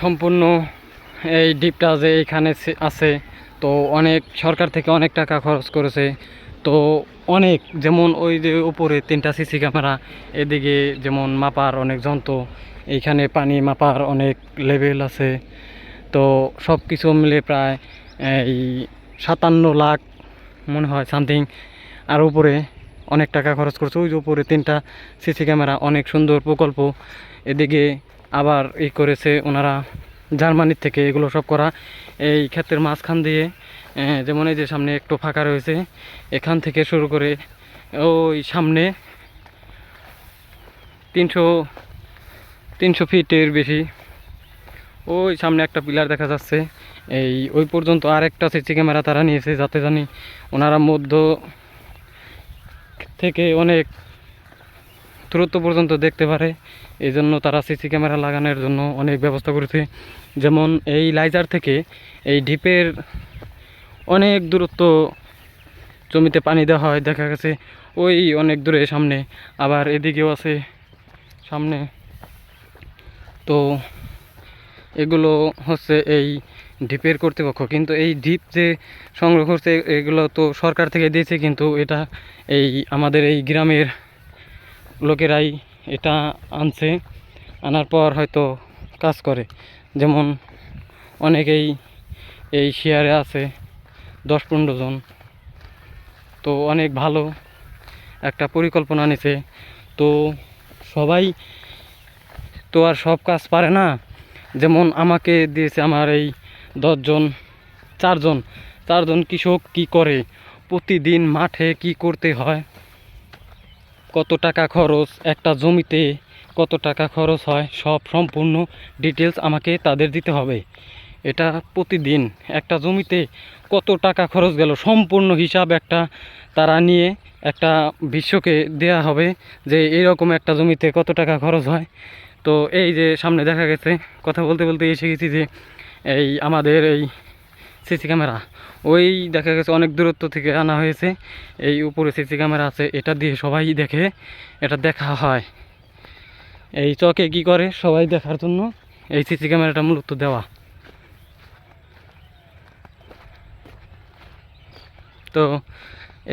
সম্পূর্ণ এই ডিপটা যে এখানে আছে, তো অনেক সরকার থেকে অনেক টাকা খরচ করেছে। তো অনেক, যেমন ওই যে উপরে তিনটা সিসি ক্যামেরা, এদিকে যেমন মাপার অনেক যন্ত্র, এইখানে পানি মাপার অনেক লেভেল আছে। তো সব কিছু মিলে প্রায় এই সাতান্ন লাখ, মনে হয়, সামথিং। আর উপরে অনেক টাকা খরচ করছে। ওই যে উপরে তিনটা সিসি ক্যামেরা, অনেক সুন্দর প্রকল্প। এদিকে আবার ই করেছে ওনারা জার্মানির থেকে এগুলো সব করা। এই ক্ষেত্রের মাঝখান দিয়ে যেমন এই যে সামনে একটু ফাঁকা রয়েছে, এখান থেকে শুরু করে ওই সামনে তিনশো তিনশো ফিটের বেশি। ওই সামনে একটা পিলার দেখা যাচ্ছে। এই, ওই পর্যন্ত আর একটা সিসি ক্যামেরা তারা নিয়েছে, যাতে জানি ওনারা মধ্য থেকে অনেক দূরত্ব পর্যন্ত দেখতে পারে। এই জন্য তারা সিসি ক্যামেরা লাগানোর জন্য অনেক ব্যবস্থা করেছে। যেমন এই লাইজার থেকে এই ডিপের অনেক দূরত্ব জমিতে পানি দেওয়া হয়, দেখা গেছে ওই অনেক দূরে সামনে। আবার এদিকেও আছে সামনে। তো এগুলো হচ্ছে এই ডিপের কর্তৃপক্ষ। কিন্তু এই ডিপ যে সংগ্রহ করছে, এগুলো তো সরকার থেকে দিয়েছে, কিন্তু এটা এই আমাদের এই গ্রামের লোকেরাই এটা আনছে, আনার পর হয়তো কাজ করে। যেমন অনেকেই এই শেয়ারে আছে, দশ পনেরো জন। তো অনেক ভালো একটা পরিকল্পনা নিছে। তো সবাই তো আর সব কাজ পারে না। যেমন আমাকে দিয়েছে আমার এই দশজন চারজন চারজন কৃষক কি করে? প্রতিদিন মাঠে কি করতে হয়? কত টাকা খরচ, একটা জমিতে কত টাকা খরচ হয়, সব সম্পূর্ণ ডিটেলস আমাকে তাদের দিতে হবে। এটা প্রতিদিন একটা জমিতে কত টাকা খরচ গেল, সম্পূর্ণ হিসাব একটা তারা নিয়ে একটা বিশ্বকে দেয়া হবে যে এরকম একটা জমিতে কত টাকা খরচ হয়। তো এই যে সামনে দেখা গেছে, কথা বলতে বলতে এসে গেছি যে এই আমাদের এই সিসি ক্যামেরা। ওই দেখা গেছে অনেক দূরত্ব থেকে আনা হয়েছে। এই উপরে সিসি ক্যামেরা আছে, এটা দিয়ে সবাই দেখে, এটা দেখা হয়। এই চকে কি করে সবাই দেখার জন্য, এই সিসি ক্যামেরাটা মূলত দেওয়া। তো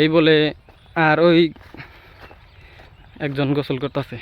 এই বলে আর ওই একজন গোসল করতেছে।